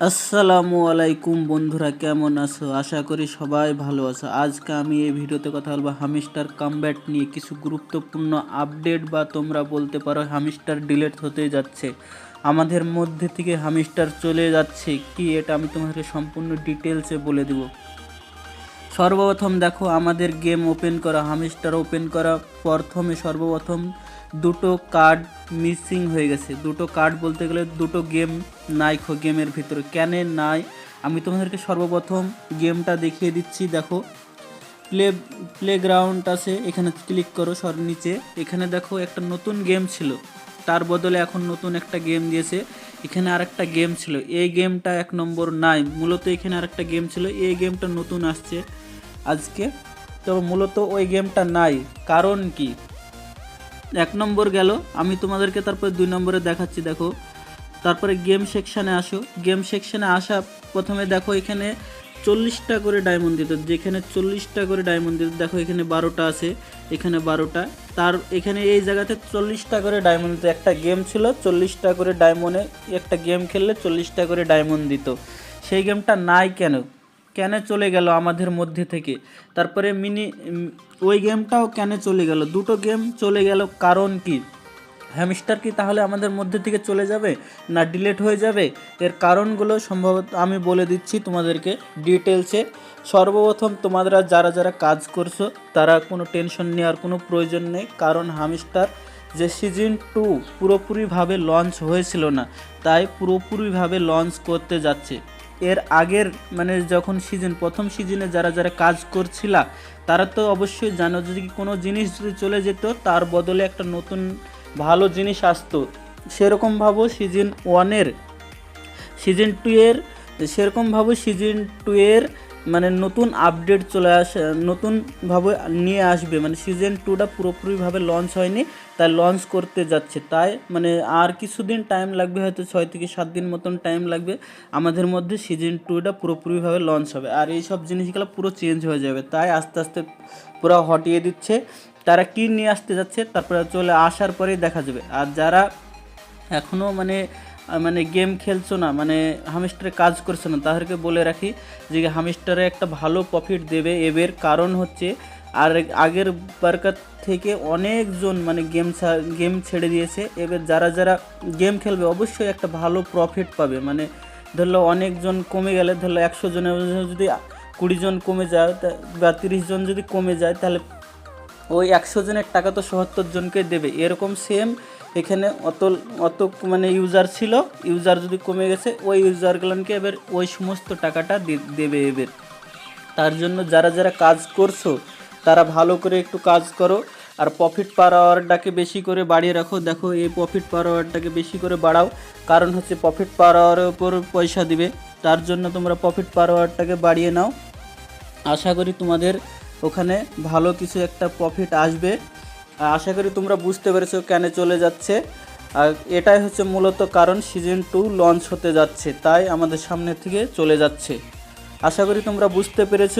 আসসালামু আলাইকুম বন্ধুরা, কেমন আছো? আশা করি সবাই ভালো আছো। আজকে আমি এই ভিডিওতে কথা বলব হামিস্টার কামব্যাট নিয়ে। কিছু গুরুত্বপূর্ণ আপডেট বা তোমরা বলতে পারো হামিস্টার ডিলেট হতে যাচ্ছে। আমাদের মধ্যে থেকে হামিস্টার চলে যাচ্ছে। কি এটা আমি তোমাকে সম্পূর্ণ ডিটেলসে বলে দেব। সর্বপ্রথম দেখো আমাদের গেম ওপেন করা, হামিস্টার ওপেন করা, প্রথমে সর্বপ্রথম দুটো কার্ড মিসিং হয়ে গেছে। দুটো কার্ড বলতে গেলে দুটো গেম নাই খো গেমের ভিতরে। কেন নাই? আমি তোমাদেরকে সর্বপ্রথম গেমটা দেখিয়ে দিচ্ছি, দেখো। প্লে, প্লেগ্রাউন্ড আছে, এখানে ক্লিক করো সর নিচে। এখানে দেখো একটা নতুন গেম ছিল, তার বদলে এখন নতুন একটা গেম দিয়েছে। এখানে আরেকটা গেম ছিল, এই গেমটা এক নম্বর নাই। মূলত এখানে আরেকটা গেম ছিল, এই গেমটা নতুন আসছে। আজকে। তো মূলত ওই গেমটা নাই। কারণ কি? এক নম্বর গেল, আমি তোমাদেরকে তারপরে দুই নম্বরে দেখাচ্ছি, দেখো। তারপরে গেম সেকশানে আসো। গেম সেকশানে আসা, প্রথমে দেখো এখানে চল্লিশটা করে ডায়মন্ড দিত। যেখানে চল্লিশটা করে ডায়মন্ড দিত, দেখো এখানে বারোটা আছে, এখানে বারোটা। তার এখানে এই জায়গাতে চল্লিশটা করে ডায়মন্ড দিত। একটা গেম ছিল, চল্লিশটা করে ডায়মন্ডে একটা গেম খেললে চল্লিশটা করে ডায়মন্ড দিত। সেই গেমটা নাই কেন? কেন চলে গেল আমাদের মধ্যে থেকে। তারপরে মিনি ওই গেমটাও কেন চলে গেল। দুটো গেম চলে গেল, কারণ কি? হ্যামস্টার কি তাহলে আমাদের মধ্যে থেকে চলে যাবে না ডিলেট হয়ে যাবে? এর কারণগুলো সম্ভবত আমি বলে দিচ্ছি তোমাদেরকে ডিটেলসে সর্বপ্রথম তোমরা যারা যারা কাজ করছ, তারা কোনো টেনশন নেওয়ার কোনো প্রয়োজন নেই, কারণ হামস্টার যে সিজন টু পুরোপুরিভাবে লঞ্চ হয়েছিল না, তাই পুরোপুরিভাবে লঞ্চ করতে যাচ্ছে। এর আগের মানে যখন সিজন প্রথম সিজনে যারা যারা কাজ করছিলা, তারা তো অবশ্যই জানো যদি কোনো জিনিস যদি চলে যেত, তার বদলে একটা নতুন ভালো জিনিস আসতো। সেরকমভাবে সিজন ওয়ানের সিজন টু এর সেরকমভাবে সিজন টু এর মানে নতুন আপডেট চলে আসে নতুনভাবে নিয়ে আসবে। মানে সিজন টুটা পুরোপুরিভাবে লঞ্চ হয়নি, তাই লঞ্চ করতে যাচ্ছে। তাই মানে আর কিছুদিন টাইম লাগবে, হয়তো ছয় থেকে সাত দিন মতন টাইম লাগবে। আমাদের মধ্যে সিজন টুটা পুরোপুরিভাবে লঞ্চ হবে। আর এই সব জিনিসগুলো পুরো চেঞ্জ হয়ে যাবে। তাই আস্তে আস্তে পুরো হটিয়ে দিচ্ছে। তারা কী নিয়ে আসতে যাচ্ছে, তারপরে চলে আসার পরেই দেখা যাবে। আর যারা এখনও মানে মানে গেম খেলছো না মানে হামিস্টারে কাজ করছ না, তাদেরকে বলে রাখি যে হামিস্টারে একটা ভালো প্রফিট দেবে। এবের কারণ হচ্ছে, আর আগের বারকার থেকে অনেকজন মানে গেম গেম ছেড়ে দিয়েছে। এবার যারা যারা গেম খেলবে, অবশ্যই একটা ভালো প্রফিট পাবে। মানে ধরলো অনেকজন কমে গেলে, ধরলো একশো জনের যদি কুড়ি জন কমে যায় বা তিরিশ জন যদি কমে যায়, তাহলে ওই একশো জনের টাকা তো সত্তর জনকে দেবে। এরকম সেম এখানে অত অত মানে ইউজার ছিল ইউজার যদি কমে গেছে, ওই ইউজারগুলোকে এবার ওই সমস্ত টাকাটা দেবে এবার। তার জন্য যারা যারা কাজ করছ, তারা ভালো করে একটু কাজ করো, আর প্রফিট পার আওয়ারটাকে বেশি করে বাড়িয়ে রাখো। দেখো, এই প্রফিট পার আওয়ারটাকে বেশি করে বাড়াও, কারণ হচ্ছে প্রফিট পার আওয়ারের উপর পয়সা দিবে। তার জন্য তোমরা প্রফিট পার আওয়ারটাকে বাড়িয়ে নাও। আশা করি তোমাদের ওখানে ভালো কিছু একটা প্রফিট আসবে। আশা করি তোমরা বুঝতে পেরেছ কেন চলে যাচ্ছে। আর এটাই হচ্ছে মূলত কারণ সিজন টু লঞ্চ হতে যাচ্ছে, তাই আমাদের সামনে থেকে চলে যাচ্ছে। আশা করি তোমরা বুঝতে পেরেছ।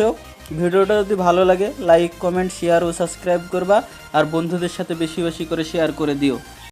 ভিডিওটা যদি ভালো লাগে লাইক কমেন্ট শেয়ার ও সাবস্ক্রাইব করবা, আর বন্ধুদের সাথে বেশি বেশি করে শেয়ার করে দিও।